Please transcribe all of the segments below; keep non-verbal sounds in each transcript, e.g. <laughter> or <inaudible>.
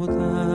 여호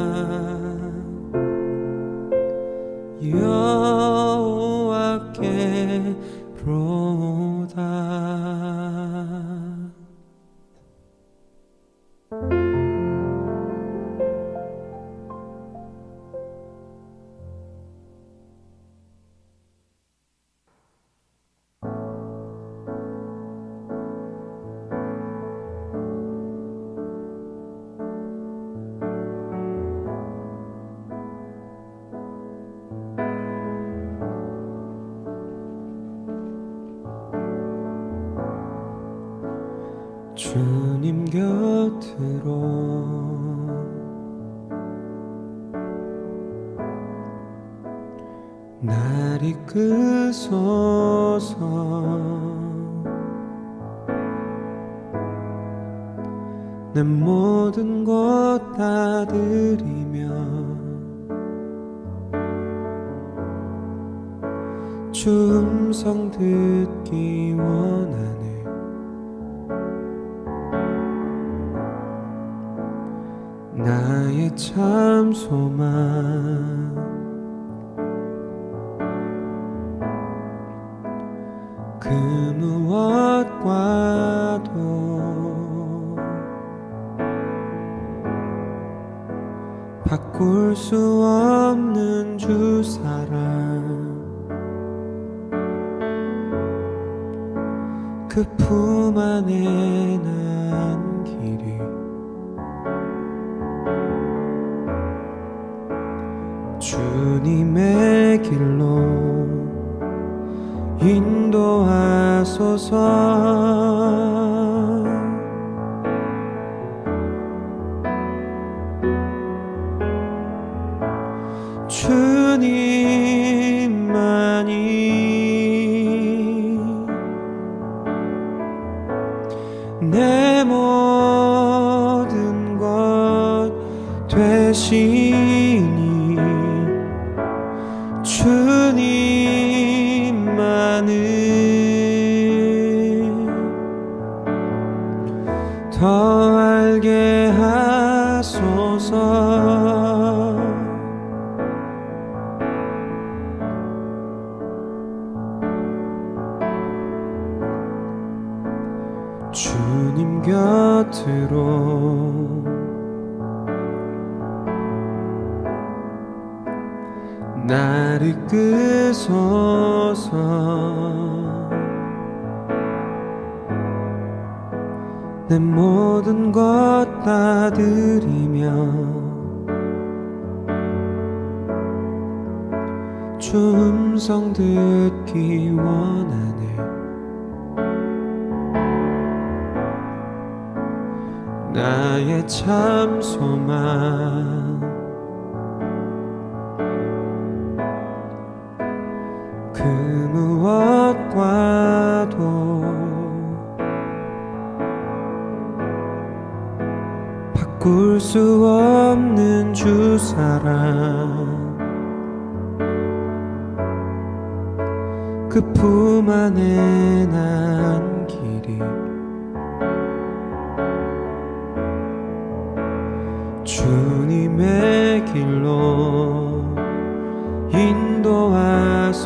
날 이끄소서. 내 모든 것 다 드리며 주 음성 듣기 원하네. 나의 참 소망 그 품 안에 난 길이 주님의 길로 인도하소서 더 알게 하소서. 주님 곁으로 날 이끄소서 내 모든 것 다 드리며 주 음성 듣기 원하네. 나의 참 소망 바꿀 수 없는 주 사랑. 그 품 안에 난 길이. 주님의 길로 인도하소서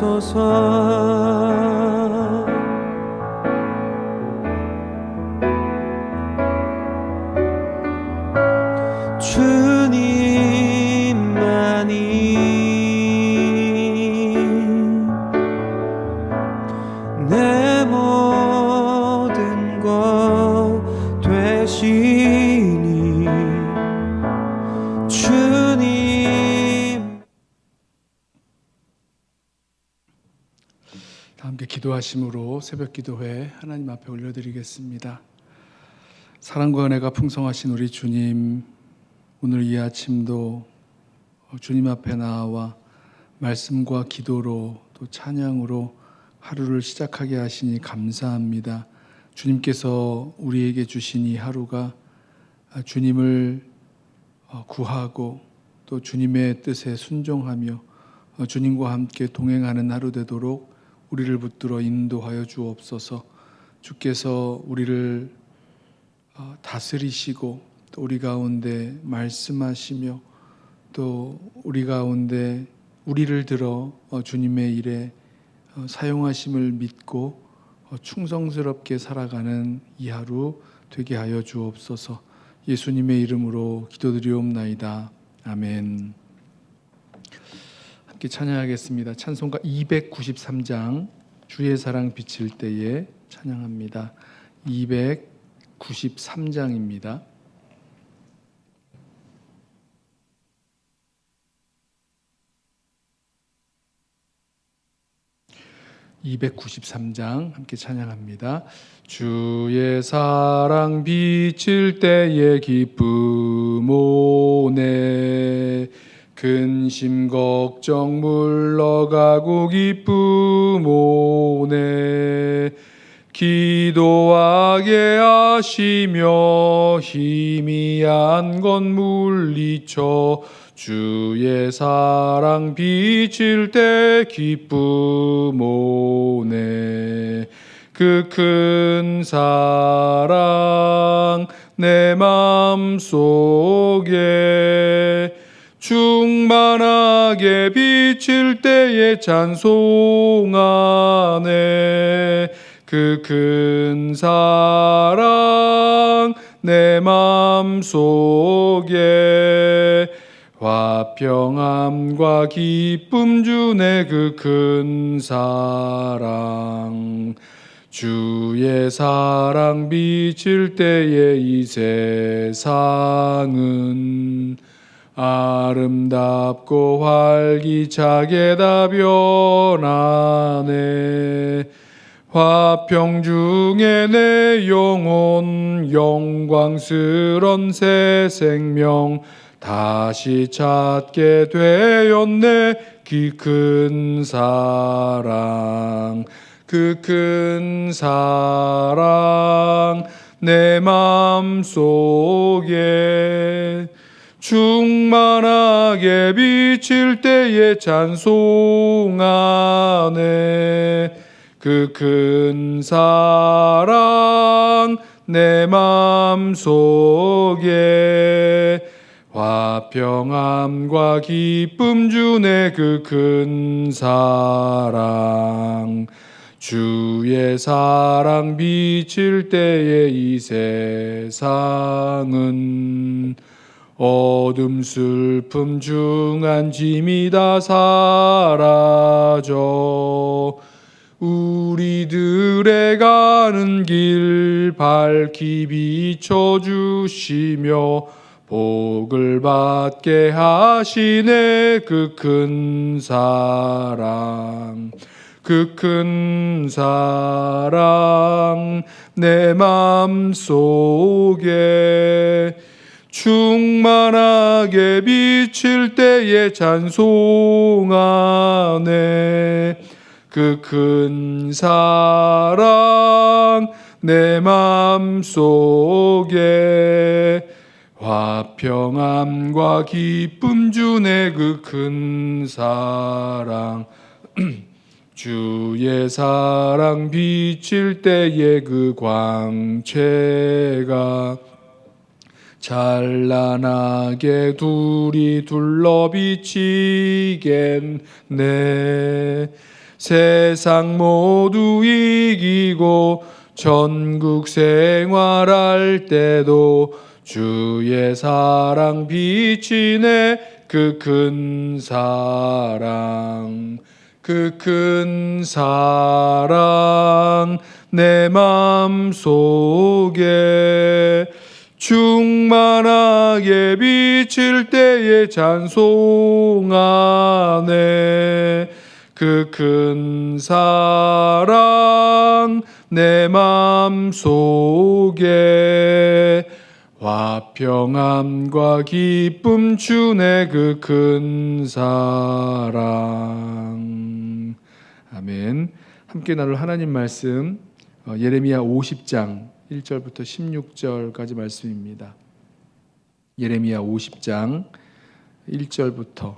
기도하심으로 새벽 기도회 하나님 앞에 올려드리겠습니다. 사랑과 은혜가 풍성하신 우리 주님, 오늘 이 아침도 주님 앞에 나와 말씀과 기도로 또 찬양으로 하루를 시작하게 하시니 감사합니다. 주님께서 우리에게 주신 이 하루가 주님을 어, 구하고 또 주님의 뜻에 순종하며 어, 주님과 함께 동행하는 하루 되도록 우리를 붙들어 인도하여 주옵소서. 주께서 우리를 어, 다스리시고 또 우리 가운데 말씀하시며 또 우리 가운데 우리를 들어 어, 주님의 일에 어, 사용하심을 믿고 어, 충성스럽게 살아가는 이 하루 되게 하여 주옵소서. 예수님의 이름으로 기도드리옵나이다. 아멘. 함께 찬양하겠습니다. 찬송가 293장 주의 사랑 비칠 때에 찬양합니다. 293장입니다. 293장 함께 찬양합니다. 주의 사랑 비칠 때의 기쁨 오네 근심 걱정 물러가고 기쁨 오네. 기도하게 하시며 희미한 건 물리쳐 주의 사랑 비칠 때 기쁨 오네. 그 큰 사랑 내 맘 속에 충만하게 비칠 때에 찬송하네. 그 큰 사랑 내 맘속에 화평함과 기쁨 주네. 그 큰 사랑 주의 사랑 비칠 때에 이 세상은 아름답고 활기차게 다 변하네. 화평 중에 내 영혼 영광스런 새 생명 다시 찾게 되었네. 그큰 사랑 그 큰 사랑 내 맘 속에 충만하게 비칠 때에 찬송하네 그 큰 사랑 내 맘속에 화평함과 기쁨 주네 그 큰 사랑. 주의 사랑 비칠 때에 이 세상은 어둠 슬픔 중한 짐이 다 사라져. 우리들의 가는 길 밝히 비춰 주시며 복을 받게 하시네 그 큰 사랑. 그 큰 사랑 내 맘 속에 충만하게 비칠 때에 찬송하네 그 큰 사랑 내 맘속에 화평함과 기쁨 주네 그 큰 사랑. <clears throat> 주의 사랑 비칠 때에 그 광채가 찬란하게 둘이 둘러 비치겠네. 세상 모두 이기고 전국 생활할 때도 주의 사랑 비치네. 그 큰 사랑 그 큰 사랑 내 맘 속에 충만하게 비칠 때에 찬송하네. 그 큰 사랑 내 맘속에 화평함과 기쁨 주네 그 큰 사랑. 아멘. 함께 나눌 하나님 말씀 어, 예레미야 50장 1절부터 16절까지 말씀입니다. 예레미야 50장 1절부터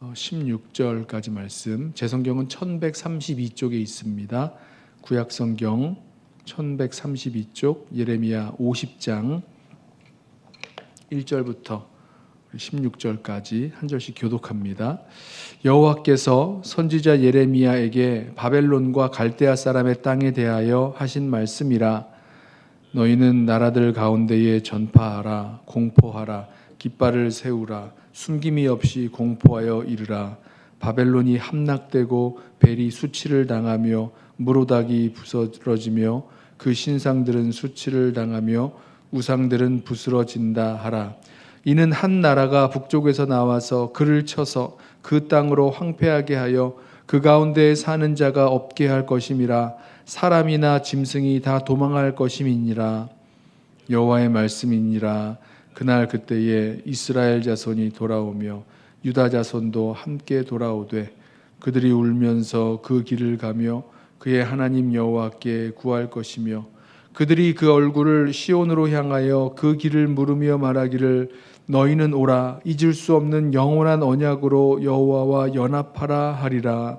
16절까지 말씀. 제 성경은 1132쪽에 있습니다. 구약 성경 1132쪽 예레미야 50장 1절부터 16절까지 한 절씩 교독합니다. 여호와께서 선지자 예레미야에게 바벨론과 갈대아 사람의 땅에 대하여 하신 말씀이라 너희는 나라들 가운데에 전파하라 공포하라 깃발을 세우라 숨김이 없이 공포하여 이르라. 바벨론이 함락되고 벨이 수치를 당하며 무로닥이 부서러지며 그 신상들은 수치를 당하며 우상들은 부스러진다 하라. 이는 한 나라가 북쪽에서 나와서 그를 쳐서 그 땅으로 황폐하게 하여 그 가운데에 사는 자가 없게 할 것임이라 사람이나 짐승이 다 도망할 것임이니라. 여호와의 말씀이니라. 그날 그때에 이스라엘 자손이 돌아오며 유다 자손도 함께 돌아오되 그들이 울면서 그 길을 가며 그의 하나님 여호와께 구할 것이며 그들이 그 얼굴을 시온으로 향하여 그 길을 물으며 말하기를 너희는 오라. 잊을 수 없는 영원한 언약으로 여호와와 연합하라 하리라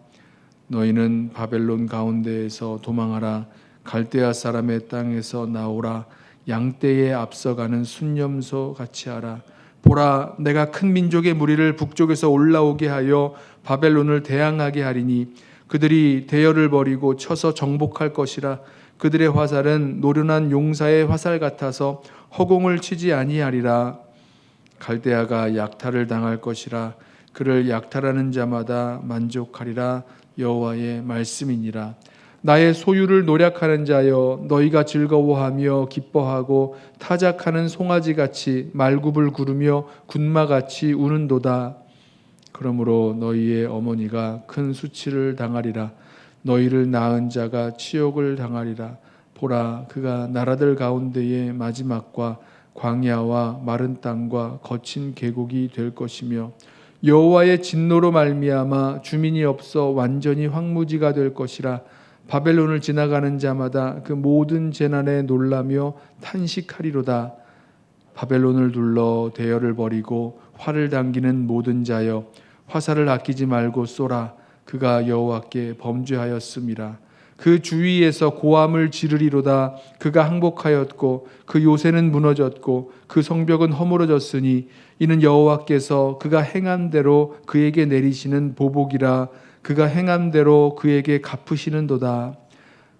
너희는 바벨론 가운데에서 도망하라. 갈대아 사람의 땅에서 나오라. 양떼에 앞서가는 순념소 같이 하라. 보라 내가 큰 민족의 무리를 북쪽에서 올라오게 하여 바벨론을 대항하게 하리니 그들이 대열을 벌이고 쳐서 정복할 것이라. 그들의 화살은 노련한 용사의 화살 같아서 허공을 치지 아니하리라. 갈대아가 약탈을 당할 것이라. 그를 약탈하는 자마다 만족하리라 여호와의 말씀이니라. 나의 소유를 노력하는 자여 너희가 즐거워하며 기뻐하고 타작하는 송아지 같이 말굽을 구르며 군마 같이 우는도다. 그러므로 너희의 어머니가 큰 수치를 당하리라. 너희를 낳은 자가 치욕을 당하리라. 보라 그가 나라들 가운데의 마지막과 광야와 마른 땅과 거친 계곡이 될 것이며 여호와의 진노로 말미암아 주민이 없어 완전히 황무지가 될 것이라 바벨론을 지나가는 자마다 그 모든 재난에 놀라며 탄식하리로다. 바벨론을 둘러 대열을 벌이고 활을 당기는 모든 자여 화살을 아끼지 말고 쏘라. 그가 여호와께 범죄하였음이라 그 주위에서 고함을 지르리로다. 그가 항복하였고 그 요새는 무너졌고 그 성벽은 허물어졌으니 이는 여호와께서 그가 행한 대로 그에게 내리시는 보복이라. 그가 행한 대로 그에게 갚으시는도다.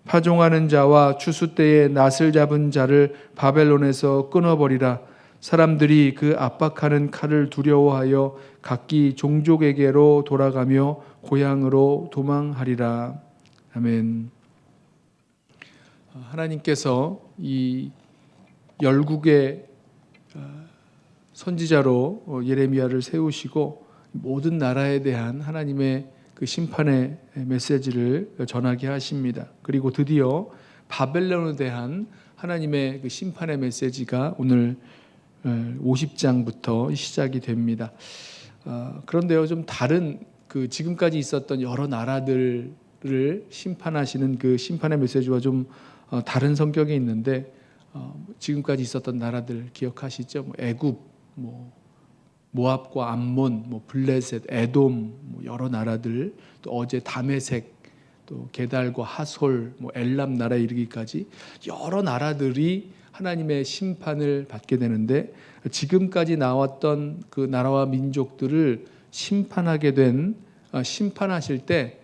파종하는 자와 추수 때에 낫을 잡은 자를 바벨론에서 끊어버리라. 사람들이 그 압박하는 칼을 두려워하여 각기 종족에게로 돌아가며 고향으로 도망하리라. 아멘. 하나님께서 이 열국의 어, 선지자로 어, 예레미야를 세우시고 모든 나라에 대한 하나님의 그 심판의 메시지를 전하게 하십니다. 그리고 드디어 바벨론에 대한 하나님의 그 심판의 메시지가 오늘 50장부터 시작이 됩니다. 어, 그런데요, 좀 다른 그 지금까지 있었던 여러 나라들 을 심판하시는 그 심판의 메시지와 좀 어, 다른 성격이 있는데 어, 지금까지 있었던 나라들 기억하시죠? 뭐 애굽, 뭐 모압과 암몬, 뭐 블레셋, 에돔, 뭐 여러 나라들 또 어제 다메색, 또 게달과 하솔, 뭐 엘람 나라에 이르기까지 여러 나라들이 하나님의 심판을 받게 되는데 지금까지 나왔던 그 나라와 민족들을 심판하게 된 어, 심판하실 때 어,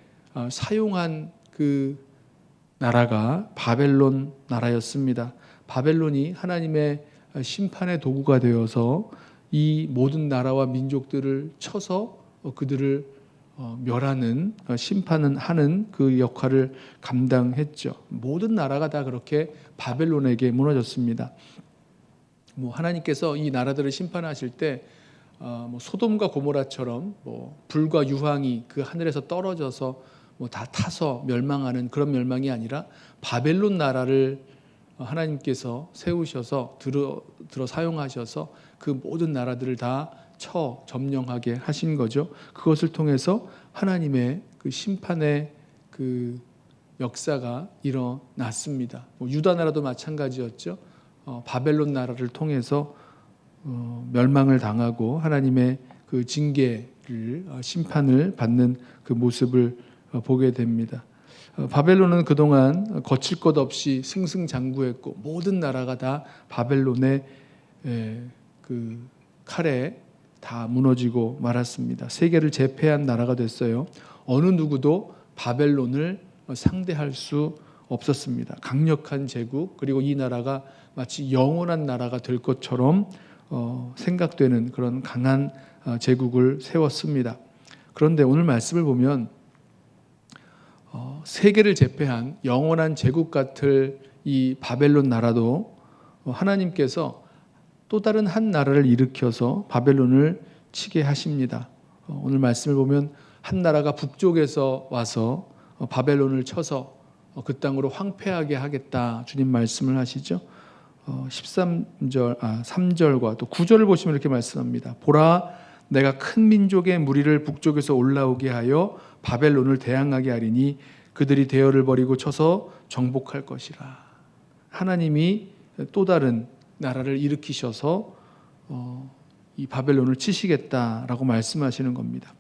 사용한 그 나라가 바벨론 나라였습니다. 바벨론이 하나님의 심판의 도구가 되어서 이 모든 나라와 민족들을 쳐서 어, 그들을 멸하는 심판은 하는 그 역할을 감당했죠. 모든 나라가 다 그렇게 바벨론에게 무너졌습니다. 뭐 하나님께서 이 나라들을 심판하실 때 어, 뭐 소돔과 고모라처럼 뭐 불과 유황이 그 하늘에서 떨어져서 뭐 다 타서 멸망하는 그런 멸망이 아니라 바벨론 나라를 하나님께서 세우셔서 들어 들어 사용하셔서 그 모든 나라들을 다 처 점령하게 하신 거죠. 그것을 통해서 하나님의 그 심판의 그 역사가 일어났습니다. 뭐 유다 나라도 마찬가지였죠. 어, 바벨론 나라를 통해서 어, 멸망을 당하고 하나님의 그 징계를 어, 심판을 받는 그 모습을 어, 보게 됩니다. 어, 바벨론은 그동안 거칠 것 없이 승승장구했고 모든 나라가 다 바벨론의 에, 그 칼에 다 무너지고 말았습니다. 세계를 제패한 나라가 됐어요. 어느 누구도 바벨론을 어, 상대할 수 없었습니다. 강력한 제국 그리고 이 나라가 마치 영원한 나라가 될 것처럼 어, 생각되는 그런 강한 어, 제국을 세웠습니다. 그런데 오늘 말씀을 보면 어, 세계를 제패한 영원한 제국 같을 이 바벨론 나라도 어, 하나님께서 또 다른 한 나라를 일으켜서 바벨론을 치게 하십니다. 어, 오늘 말씀을 보면 한 나라가 북쪽에서 와서 어, 바벨론을 쳐서 어, 그 땅으로 황폐하게 하겠다 주님 말씀을 하시죠. 어, 13절 아 3절과 또 9절을 보시면 이렇게 말씀합니다. 보라 내가 큰 민족의 무리를 북쪽에서 올라오게 하여 바벨론을 대항하게 하리니 그들이 대열을 버리고 쳐서 정복할 것이라. 하나님이 또 다른 나라를 일으키셔서 어, 이 바벨론을 치시겠다라고 말씀하시는 겁니다.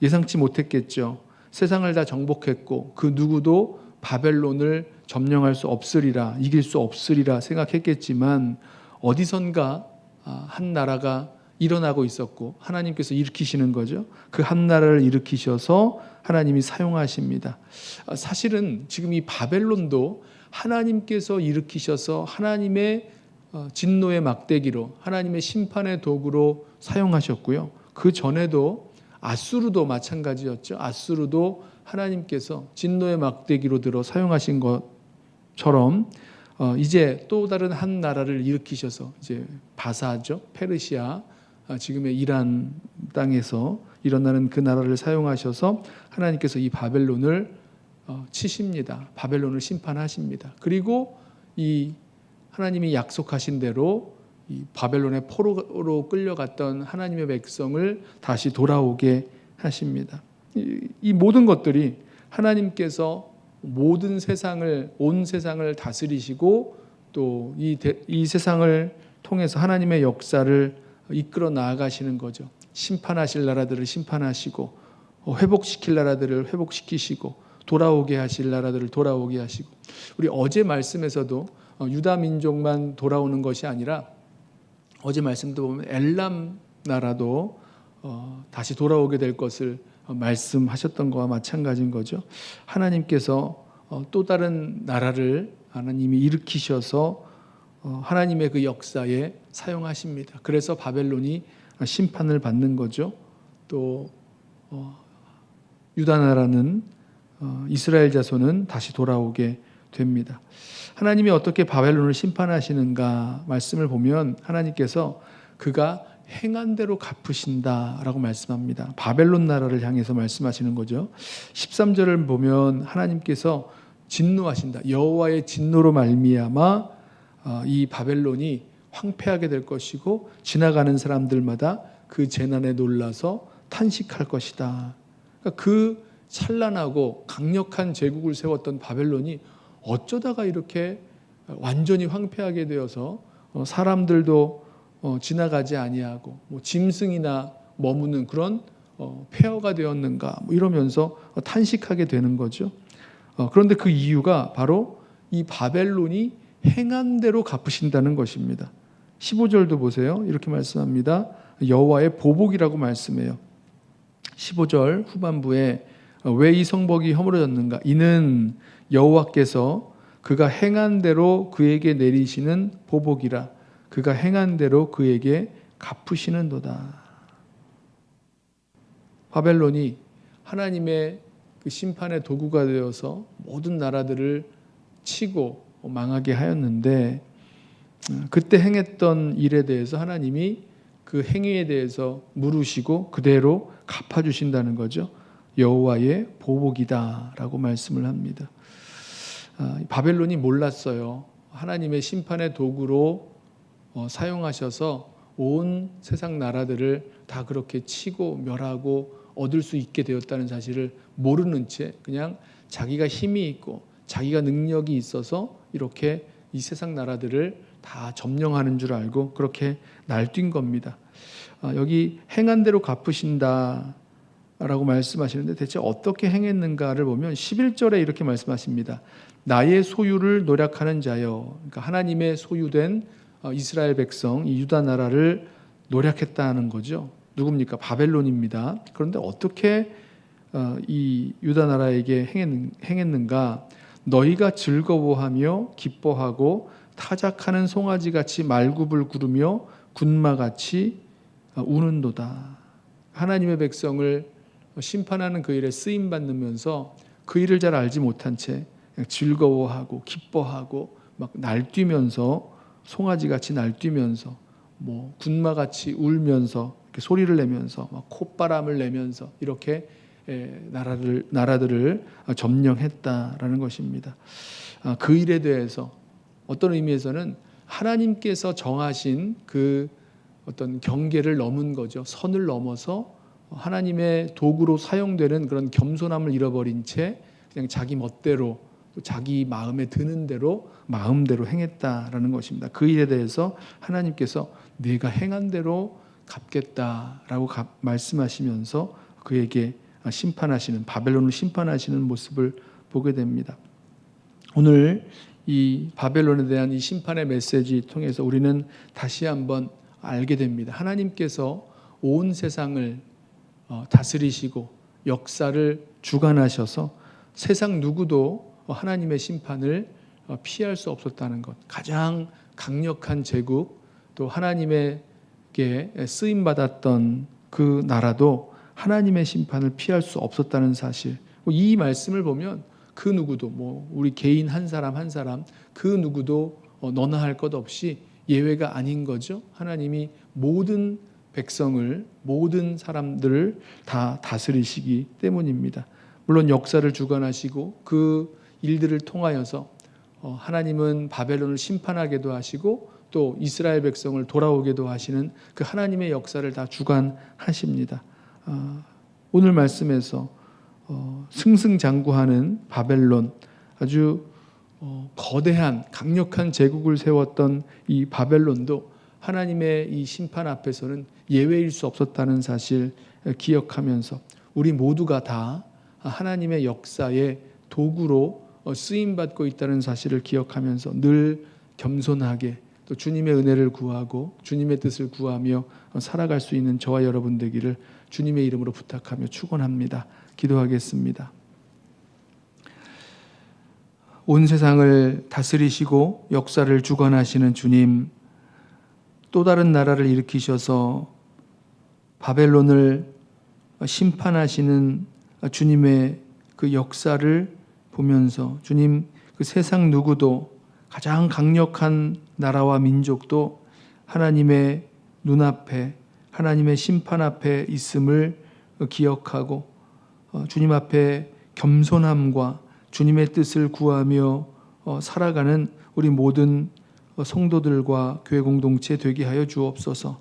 예상치 못했겠죠. 세상을 다 정복했고 그 누구도 바벨론을 점령할 수 없으리라 이길 수 없으리라 생각했겠지만 어디선가 아, 한 나라가 일어나고 있었고 하나님께서 일으키시는 거죠. 그 한 나라를 일으키셔서 하나님이 사용하십니다. 아, 사실은 지금 이 바벨론도 하나님께서 일으키셔서 하나님의 어, 진노의 막대기로 하나님의 심판의 도구로 사용하셨고요. 그 전에도 아수르도 마찬가지였죠. 아수르도 하나님께서 진노의 막대기로 들어 사용하신 것처럼 어, 이제 또 다른 한 나라를 일으키셔서 이제 바사죠. 페르시아 아, 지금의 이란 땅에서 일어나는 그 나라를 사용하셔서 하나님께서 이 바벨론을 어, 치십니다. 바벨론을 심판하십니다. 그리고 이 하나님이 약속하신 대로 이 바벨론의 포로로 끌려갔던 하나님의 백성을 다시 돌아오게 하십니다. 이, 이 모든 것들이 하나님께서 모든 세상을 온 세상을 다스리시고 또이 이 세상을 통해서 하나님의 역사를 이끌어 나아가시는 거죠. 심판하실 나라들을 심판하시고 어, 회복시킬 나라들을 회복시키시고 돌아오게 하실 나라들을 돌아오게 하시고 우리 어제 말씀에서도 어, 유다 민족만 돌아오는 것이 아니라 어제 말씀도 보면 엘람 나라도 어, 다시 돌아오게 될 것을 어, 말씀하셨던 것과 마찬가지인 거죠. 하나님께서 어, 또 다른 나라를 하나님이 일으키셔서 어, 하나님의 그 역사에 사용하십니다. 그래서 바벨론이 심판을 받는 거죠. 또 어, 유다 나라는 어, 이스라엘 자손은 다시 돌아오게 됩니다. 하나님이 어떻게 바벨론을 심판하시는가 말씀을 보면 하나님께서 그가 행한 대로 갚으신다라고 말씀합니다. 바벨론 나라를 향해서 말씀하시는 거죠. 13절을 보면 하나님께서 진노하신다. 여호와의 진노로 말미암아 어, 이 바벨론이 황폐하게 될 것이고 지나가는 사람들마다 그 재난에 놀라서 탄식할 것이다. 그러니까 그 찬란하고 강력한 제국을 세웠던 바벨론이 어쩌다가 이렇게 완전히 황폐하게 되어서 어, 사람들도 어, 지나가지 아니하고 뭐 짐승이나 머무는 그런 어, 폐허가 되었는가 뭐 이러면서 탄식하게 되는 거죠. 어, 그런데 그 이유가 바로 이 바벨론이 행한 대로 갚으신다는 것입니다. 15절도 보세요. 이렇게 말씀합니다. 여호와의 보복이라고 말씀해요. 15절 후반부에 왜 이 성벽이 허물어졌는가? 이는 여호와께서 그가 행한 대로 그에게 내리시는 보복이라 그가 행한 대로 그에게 갚으시는도다. 바벨론이 하나님의 그 심판의 도구가 되어서 모든 나라들을 치고 망하게 하였는데 어, 그때 행했던 일에 대해서 하나님이 그 행위에 대해서 물으시고 그대로 갚아 주신다는 거죠. 여호와의 보복이다라고 말씀을 합니다. 아, 바벨론이 몰랐어요. 하나님의 심판의 도구로 어, 사용하셔서 온 세상 나라들을 다 그렇게 치고 멸하고 얻을 수 있게 되었다는 사실을 모르는 채 그냥 자기가 힘이 있고 자기가 능력이 있어서 이렇게 이 세상 나라들을 다 점령하는 줄 알고 그렇게 날뛴 겁니다. 아, 여기 행한 대로 갚으신다. 라고 말씀하시는데 대체 어떻게 행했는가를 보면 11절에 이렇게 말씀하십니다. 나의 소유를 노력하는 자여. 그러니까 하나님의 소유된 어, 이스라엘 백성, 이 유다 나라를 노력했다는 거죠. 누굽니까? 바벨론입니다. 그런데 어떻게 어, 이 유다 나라에게 행했는- 행했는가? 너희가 즐거워하며 기뻐하고 타작하는 송아지 같이 말굽을 구르며 군마 같이 어, 우는도다. 하나님의 백성을 심판하는 그 일에 쓰임 받으면서 그 일을 잘 알지 못한 채 즐거워하고 기뻐하고 막 날뛰면서 송아지 같이 날뛰면서 뭐 군마 같이 울면서 소리를 내면서 막 콧바람을 내면서 이렇게 에, 나라를 나라들을 점령했다라는 것입니다. 아, 그 일에 대해서 어떤 의미에서는 하나님께서 정하신 그 어떤 경계를 넘은 거죠. 선을 넘어서 하나님의 도구로 사용되는 그런 겸손함을 잃어버린 채 그냥 자기 멋대로 또 자기 마음에 드는 대로 마음대로 행했다라는 것입니다. 그 일에 대해서 하나님께서 네가 행한 대로 갚겠다라고 갚- 말씀하시면서 그에게 심판하시는 바벨론을 심판하시는 모습을 보게 됩니다. 오늘 이 바벨론에 대한 이 심판의 메시지 통해서 우리는 다시 한번 알게 됩니다. 하나님께서 온 세상을 어, 다스리시고 역사를 주관하셔서 세상 누구도 어, 하나님의 심판을 어, 피할 수 없었다는 것. 가장 강력한 제국 또 하나님에게 쓰임 받았던 그 나라도 하나님의 심판을 피할 수 없었다는 사실. 이 말씀을 보면 그 누구도 뭐 우리 개인 한 사람 한 사람 그 누구도 어, 너나 할 것 없이 예외가 아닌 거죠. 하나님이 모든 백성을 모든 사람들을 다 다스리시기 때문입니다. 물론 역사를 주관하시고 그 일들을 통하여서 어, 하나님은 바벨론을 심판하게도 하시고 또 이스라엘 백성을 돌아오게도 하시는 그 하나님의 역사를 다 주관하십니다. 아, 오늘 말씀에서 어, 승승장구하는 바벨론 아주 어, 거대한 강력한 제국을 세웠던 이 바벨론도 하나님의 이 심판 앞에서는 예외일 수 없었다는 사실 기억하면서 우리 모두가 다 하나님의 역사의 도구로 어, 쓰임 받고 있다는 사실을 기억하면서 늘 겸손하게 또 주님의 은혜를 구하고 주님의 뜻을 구하며 어, 살아갈 수 있는 저와 여러분 되기를 주님의 이름으로 부탁하며 축원합니다. 기도하겠습니다. 온 세상을 다스리시고 역사를 주관하시는 주님, 또 다른 나라를 일으키셔서 바벨론을 심판하시는 주님의 그 역사를 보면서 주님 그 세상 누구도 가장 강력한 나라와 민족도 하나님의 눈앞에 하나님의 심판 앞에 있음을 기억하고 어, 주님 앞에 겸손함과 주님의 뜻을 구하며 어, 살아가는 우리 모든 어, 성도들과 교회 공동체 되게 하여 주옵소서.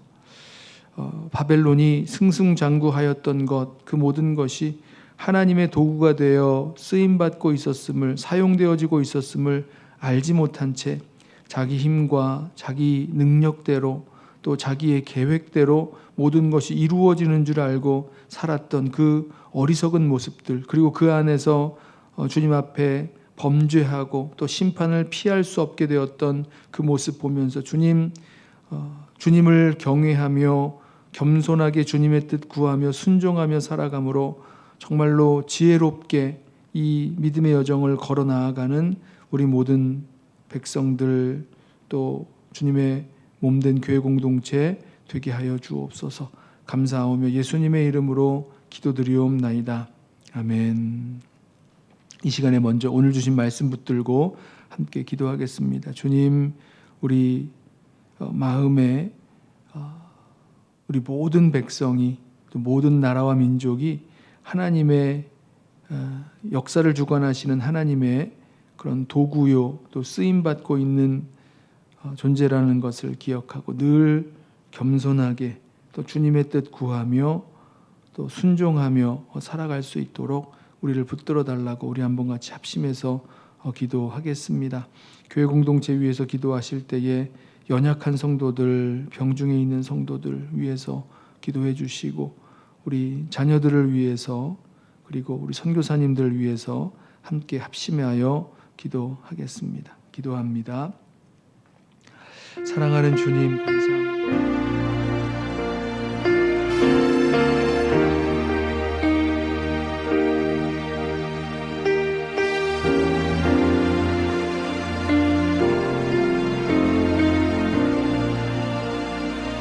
어, 바벨론이 승승장구하였던 것, 그 모든 것이 하나님의 도구가 되어 쓰임 받고 있었음을 사용되어지고 있었음을 알지 못한 채 자기 힘과 자기 능력대로 또 자기의 계획대로 모든 것이 이루어지는 줄 알고 살았던 그 어리석은 모습들 그리고 그 안에서 어, 주님 앞에 범죄하고 또 심판을 피할 수 없게 되었던 그 모습 보면서 주님 어, 주님을 경외하며 겸손하게 주님의 뜻 구하며 순종하며 살아감으로 정말로 지혜롭게 이 믿음의 여정을 걸어 나아가는 우리 모든 백성들 또 주님의 몸된 교회 공동체 되게 하여 주옵소서. 감사하오며 예수님의 이름으로 기도드리옵나이다. 아멘. 이 시간에 먼저 오늘 주신 말씀 붙들고 함께 기도하겠습니다. 주님, 우리 어, 마음에 어, 우리 모든 백성이 또 모든 나라와 민족이 하나님의 어, 역사를 주관하시는 하나님의 그런 도구요 또 쓰임 받고 있는 어, 존재라는 것을 기억하고 늘 겸손하게 또 주님의 뜻 구하며 또 순종하며 살아갈 수 있도록 우리를 붙들어 달라고 우리 한번 같이 합심해서 어, 기도하겠습니다. 교회 공동체 위해서 기도하실 때에 연약한 성도들, 병중에 있는 성도들 위해서 기도해 주시고 우리 자녀들을 위해서 그리고 우리 선교사님들을 위해서 함께 합심하여 기도하겠습니다. 기도합니다. 사랑하는 주님 감사합니다.